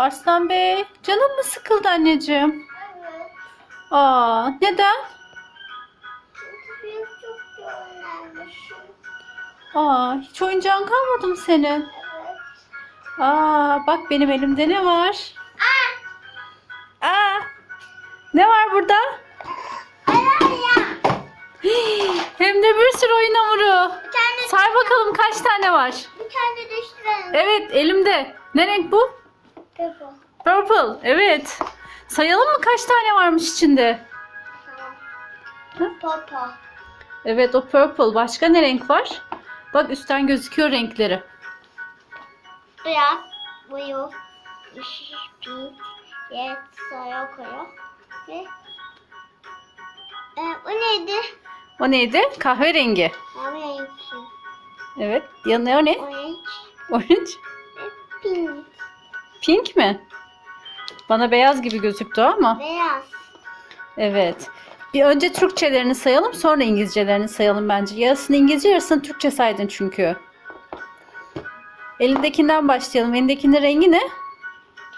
Arslan Bey, canın mı sıkıldı anneciğim? Evet. Aa, neden? Çünkü çok. Aa, hiç oyuncağın kalmadı mı senin? Evet. Aa, bak benim elimde ne var? Aa! Aa, ne var burada? Hii, Hem de bir sürü oyun hamuru. Say bakalım kaç tane var? bir tane değiştirelim. Evet, elimde. Ne renk bu? Peppa. Purple. Evet. Sayalım mı kaç tane varmış içinde? Papa. Evet, o purple. Başka ne renk var? Bak üstten gözüküyor renkleri. Beyaz, boyu, yeşil, pink, red, sarı, koyu. Ve e, o neydi? O neydi? Kahverengi. Mavi renk. Evet. Yanına o ne? Orange Orange. ve pink. Pink mi? Bana beyaz gibi gözüktü ama. Beyaz. Evet. Bir önce Türkçelerini sayalım sonra İngilizcelerini sayalım bence. Yarısını İngilizce yarısını Türkçe saydın çünkü. Elindekinden başlayalım. Elindekinin rengi ne?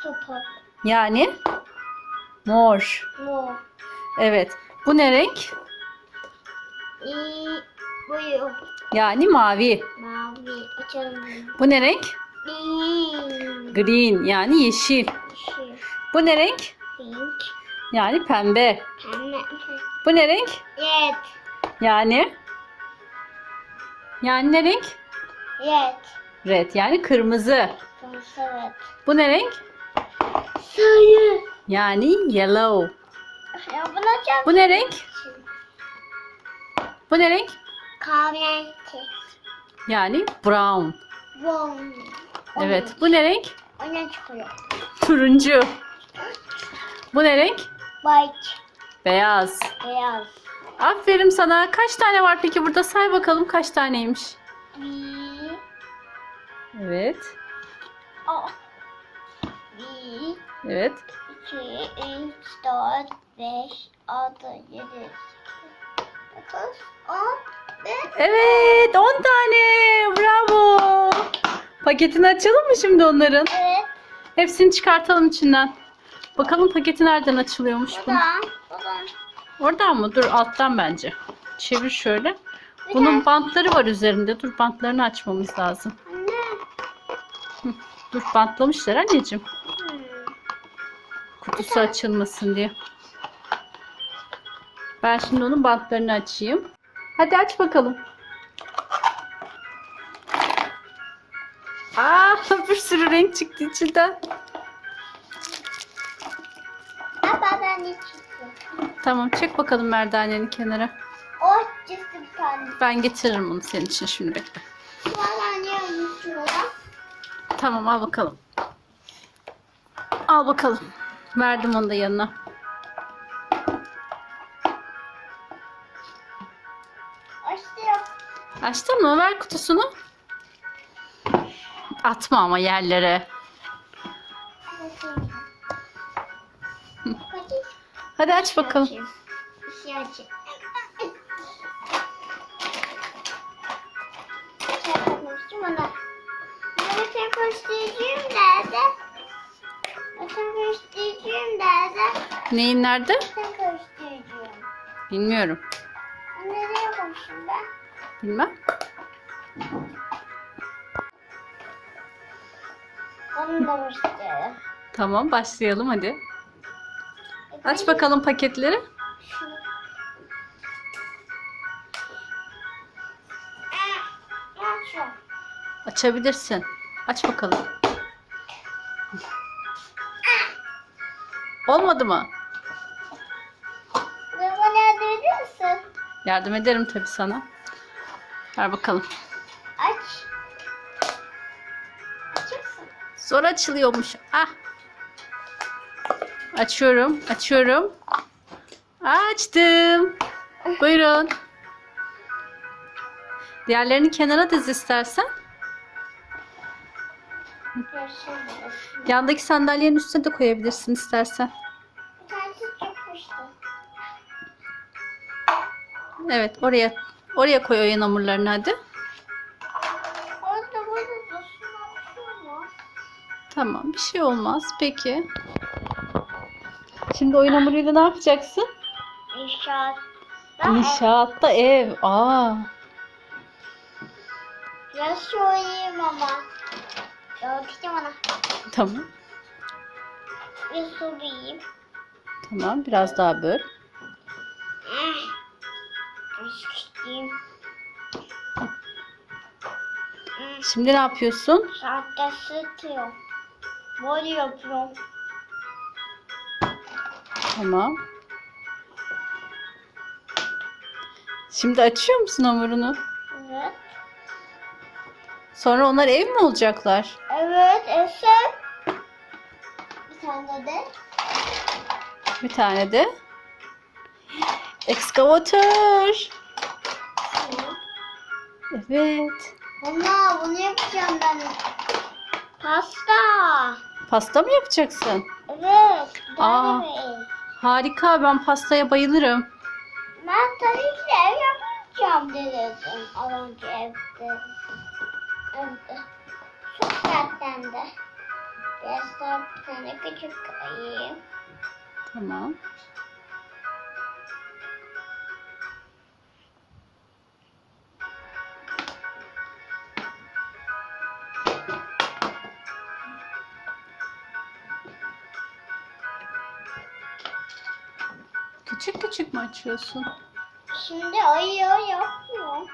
Papa. Yani mor. Mor. Evet. Bu ne renk? E, boyu. Yani mavi. Mavi. Açalım. Bu ne renk? Pink. Green yani yeşil. Yeşil. Bu ne renk? Pink. Yani pembe. Pembe. Bu ne renk? Red. Yani yani ne renk? Red. Red yani kırmızı. Evet. Bu ne renk? Sarı. Yani yellow. Ya. Bu ne renk? Bu ne renk? Kahverengi. Yani brown. Brown. Evet. Bu ne renk? Orange koyu. Turuncu. Bu ne renk? White. Beyaz. Beyaz. Aferin sana. Kaç tane var peki burada? Say bakalım kaç taneymiş. Bir. Evet. Oh. Bir. Evet. iki, üç, dört, beş, altı, yedi, sekiz, dokuz, on ve Evet 10 tane. Paketini açalım mı şimdi onların? evet. Hepsini çıkartalım içinden. Bakalım paketi nereden açılıyormuş bunun. Buradan. Buradan. Oradan mı? Dur alttan bence. Çevir şöyle. Bunun bantları var üzerinde. Dur bantlarını açmamız lazım. Anne. Dur bantlamışlar anneciğim. Hmm. Kutusu açılmasın diye. Ben şimdi onun bantlarını açayım. Hadi aç bakalım. Aa, bir sürü renk çıktı içinden. Baba ben de çıktım. Tamam çek bakalım merdanenin kenara. Oh çıktı bir tane. Ben getiririm onu senin için şimdi bekle. Valla ne? Tamam al bakalım. Al bakalım. Verdim onu da yanına. Açtım. Açtın mı? Ver kutusunu. Atma ama yerlere. Hadi. Aç bakalım. Neyin nerede? Bilmiyorum. Nereye koymuşum ben? Bilmem. Tamam başlayalım hadi. Aç bakalım paketleri. Şu. Açabilirsin. Aç bakalım. Olmadı mı? Bana yardım eder misin? Yardım ederim tabii sana. Ver bakalım. Zor açılıyormuş. Ah. Açıyorum. Açıyorum. Açtım. Buyurun. Diğerlerini kenara diz istersen. Yandaki sandalyenin üstüne de koyabilirsin istersen. Evet oraya oraya koy oyun hamurlarını hadi. Tamam bir şey olmaz. Peki. Şimdi oyun hamuruyla ne yapacaksın? İnşaat. İnşaatta ev. Aa. Biraz söyleyeyim ama. Öğreteceğim ona. Tamam. Bir su bileyim. Tamam biraz daha böl. Sıkıştım. Şimdi ne yapıyorsun? Saatte sıkıyorum. Böyle yapıyorum. Tamam. Şimdi açıyor musun hamurunu? Evet. Sonra onlar ev mi olacaklar? Evet Esem. Bir tane de. Bir tane de ekskavatör. Evet. Ana bunu yapacağım ben. Pasta. Pasta mı yapacaksın? Evet. Aa. Harika. Ben pastaya bayılırım. Ben tabii ki de ev yapacağım dedim. Az önce evde. Evde. Çok sertten de. Biraz daha bir tane küçük koyayım. Tamam. Açıyorsun? Şimdi ayı yapmıyorum.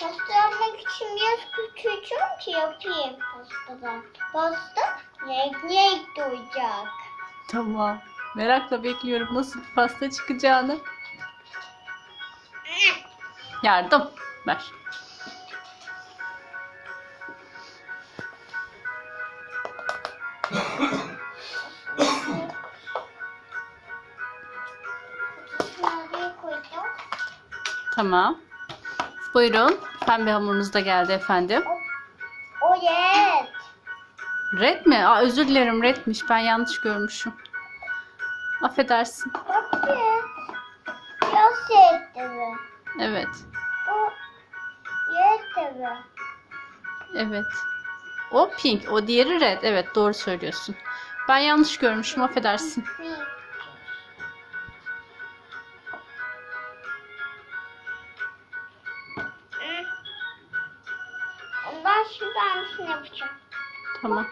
Pasta yapmak için biraz küçültüyorum ki yapayım pastadan. Pasta renkli renkli olacak. Tamam. Merakla bekliyorum nasıl bir pasta çıkacağını. Yardım ver. Tamam. Buyurun. Pembe hamurunuz da geldi efendim. O yes. Red mi? Aa, özür dilerim redmiş. Ben yanlış görmüşüm. Affedersin. Bak yes. Biraz sevdi mi? Evet. O mi? Evet. O pink. O diğeri red. Evet doğru söylüyorsun. Ben yanlış görmüşüm. Affedersin. Ondan şimdi aynısını yapacağım. Tamam.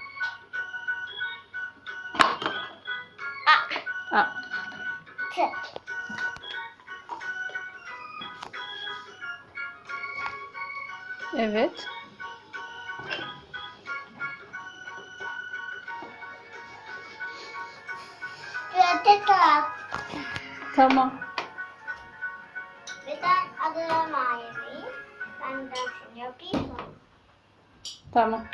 Ah, Aa, tı. evet. Biraz tekrar. Tamam. Bir ben adına yemeği. Ben de şunu yapayım mı? Tamam.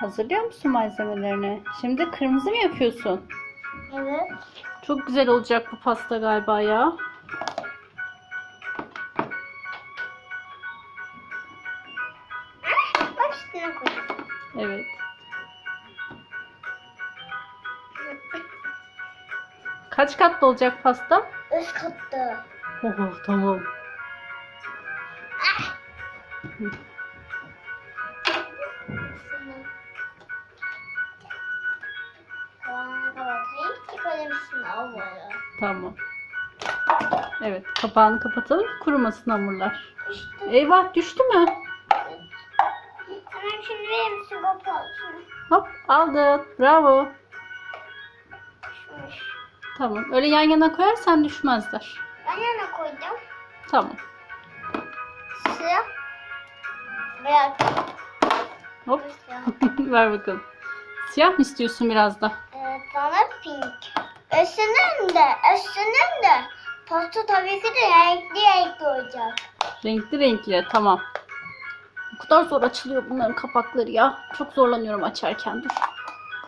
Hazırlıyor musun malzemelerini? Şimdi kırmızı mı yapıyorsun? Evet. Çok güzel olacak bu pasta galiba ya. Evet. Kaç katlı olacak pasta? Üst katta. Oho tamam. Havaya. Tamam. Evet kapağını kapatalım kurumasın hamurlar. İşte. Eyvah düştü mü? Hemen şimdi kapağı? Hop aldın. Bravo. Tamam. Öyle yan yana koyarsan düşmezler. Ben yana koydum. Tamam. Siyah. Beyaz. Hop. Ver bakalım. Siyah mı istiyorsun biraz da? Evet, bana pink. Üstünün de, üstünün de pasta tabii ki de renkli renkli olacak. Renkli renkli. Tamam. O kadar zor açılıyor bunların kapakları ya. Çok zorlanıyorum açarken. Dur.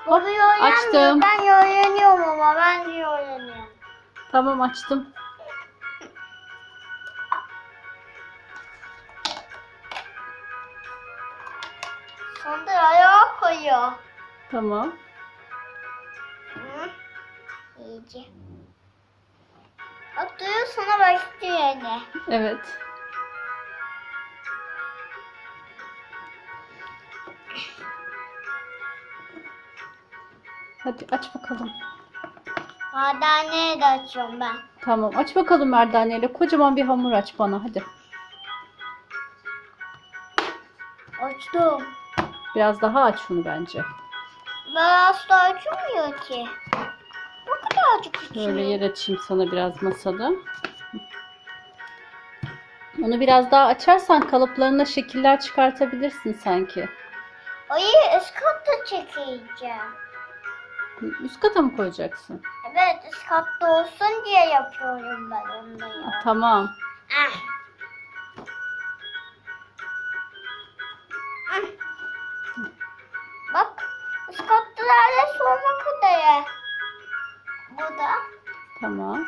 Baba yoğuramıyor. açtım. Ben yoğuranıyorum ama ben yoğuranıyorum. Tamam açtım. Sonra ayağa koyuyor. Tamam. Hı. İyice. sonra başlıyor yine. Evet. Hadi aç bakalım. Hadaneye de açıyorum ben. Tamam aç bakalım merdaneyle. Kocaman bir hamur aç bana hadi. Açtım. Biraz daha aç şunu bence. Biraz da açılmıyor ki. Bu kadarcık açılıyor. Böyle yer açayım sana biraz masada. Onu biraz daha açarsan kalıplarına şekiller çıkartabilirsin sanki. Ay üst katta çekeceğim. Üst kata mı koyacaksın? Evet üst katta olsun diye yapıyorum ben onu da ya. Tamam. Ah. Ah. Bak üst katta neredeyse olmak üzere. Bu da Tamam.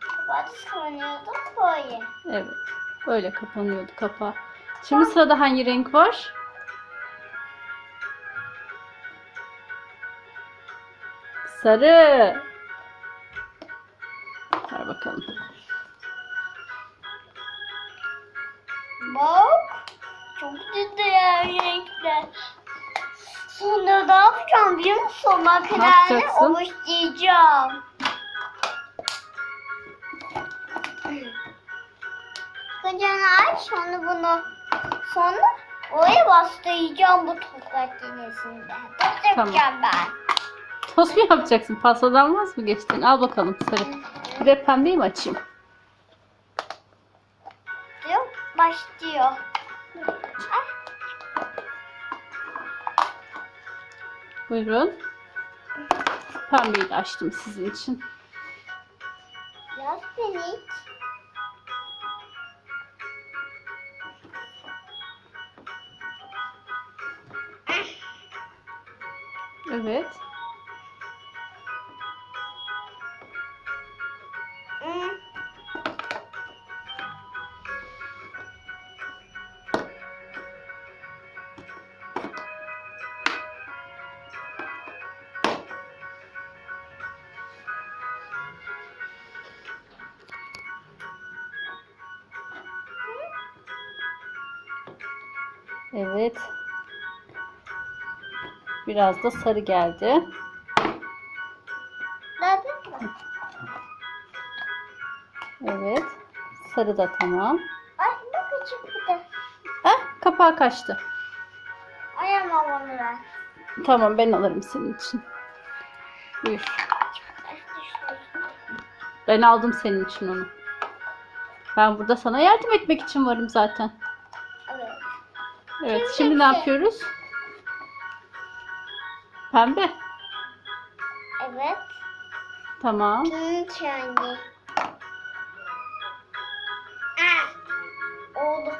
kapatıp kapanıyordum böyle. Evet. Böyle kapanıyordu kapağı. Şimdi sırada hangi renk var? Sarı. Ver bakalım. Bak çok güzel renkler. Sonra ne yapacağım biliyor musun? Makineyle yapacaksın? oluşturacağım. Kocaman aç sonra bunu sonra oraya bastıracağım bu toprak. Nasıl Tamam. yapacağım ben? Tost mu yapacaksın? Pastadan vaz mı geçtin? Al bakalım sarı. Bir de pembeyi mi açayım? Diyor, başlıyor. Ah, Buyurun. Pembeyi de açtım sizin için. Biraz minik. Evet. Evet. Biraz da sarı geldi. Evet. Sarı da tamam. Ay ne küçük bir de. Ah kapağı kaçtı. Ayamam onu ben. Tamam ben alırım senin için. Buyur. Ben aldım senin için onu. Ben burada sana yardım etmek için varım zaten. Evet. Şimdi ne yapıyoruz? Pembe. Evet. Tamam. Tunç yani. Ah. Oldu.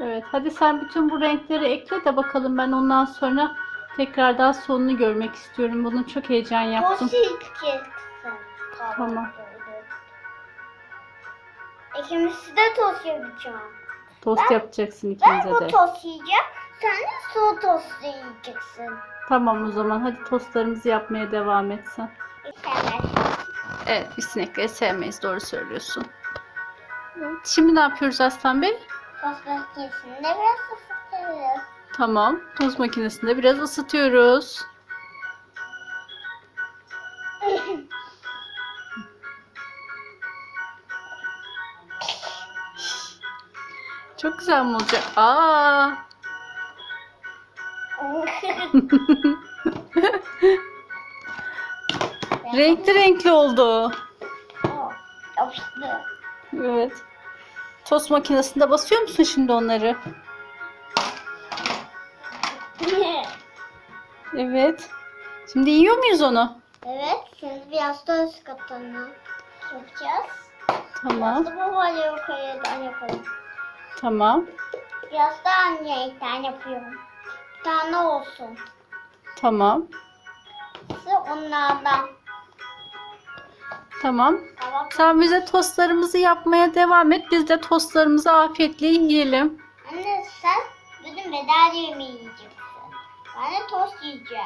Evet hadi sen bütün bu renkleri ekle de bakalım ben ondan sonra tekrar daha sonunu görmek istiyorum. Bunu çok heyecan yaptım. Tost yiyeceksin. Tamam. İkimiz de tost yapacağım. Tost Ben- yapacaksın Ben ikimize bu de. tost yiyeceğim. Sen de su tostu yiyeceksin. Tamam o zaman hadi tostlarımızı yapmaya devam etsen. Evet biz sinekleri sevmeyiz doğru söylüyorsun. Evet, şimdi ne yapıyoruz Aslan Bey? Tost makinesinde biraz ısıtıyoruz. Tamam tost makinesinde biraz ısıtıyoruz. Çok güzel mi olacak? Aa! renkli renkli oldu. Oh, Yapıştı. Evet. Tost makinesinde basıyor musun şimdi onları? Evet. Şimdi yiyor muyuz onu? evet, şimdi biraz üst katını yapacağız. Tamam. Biraz da babayla yukarıdan yapalım. Tamam. Biraz da anne renkten yapıyorum. Bir tane olsun. Tamam. Size onlardan. Tamam. Tamam. Sen bize tostlarımızı yapmaya devam et. Biz de tostlarımızı afiyetle yiyelim. Anne sen benim bedel yemeği yiyeceksin. Ben de tost yiyeceğim.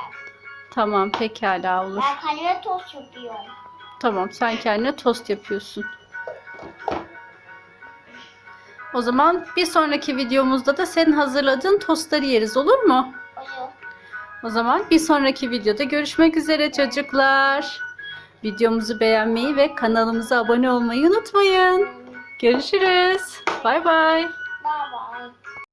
Tamam pekala olur. Ben kendime tost yapıyorum. Tamam sen kendine tost yapıyorsun. O zaman bir sonraki videomuzda da senin hazırladığın tostları yeriz olur mu? Olur. O zaman bir sonraki videoda görüşmek üzere çocuklar. Videomuzu beğenmeyi ve kanalımıza abone olmayı unutmayın. Görüşürüz. Bay bay.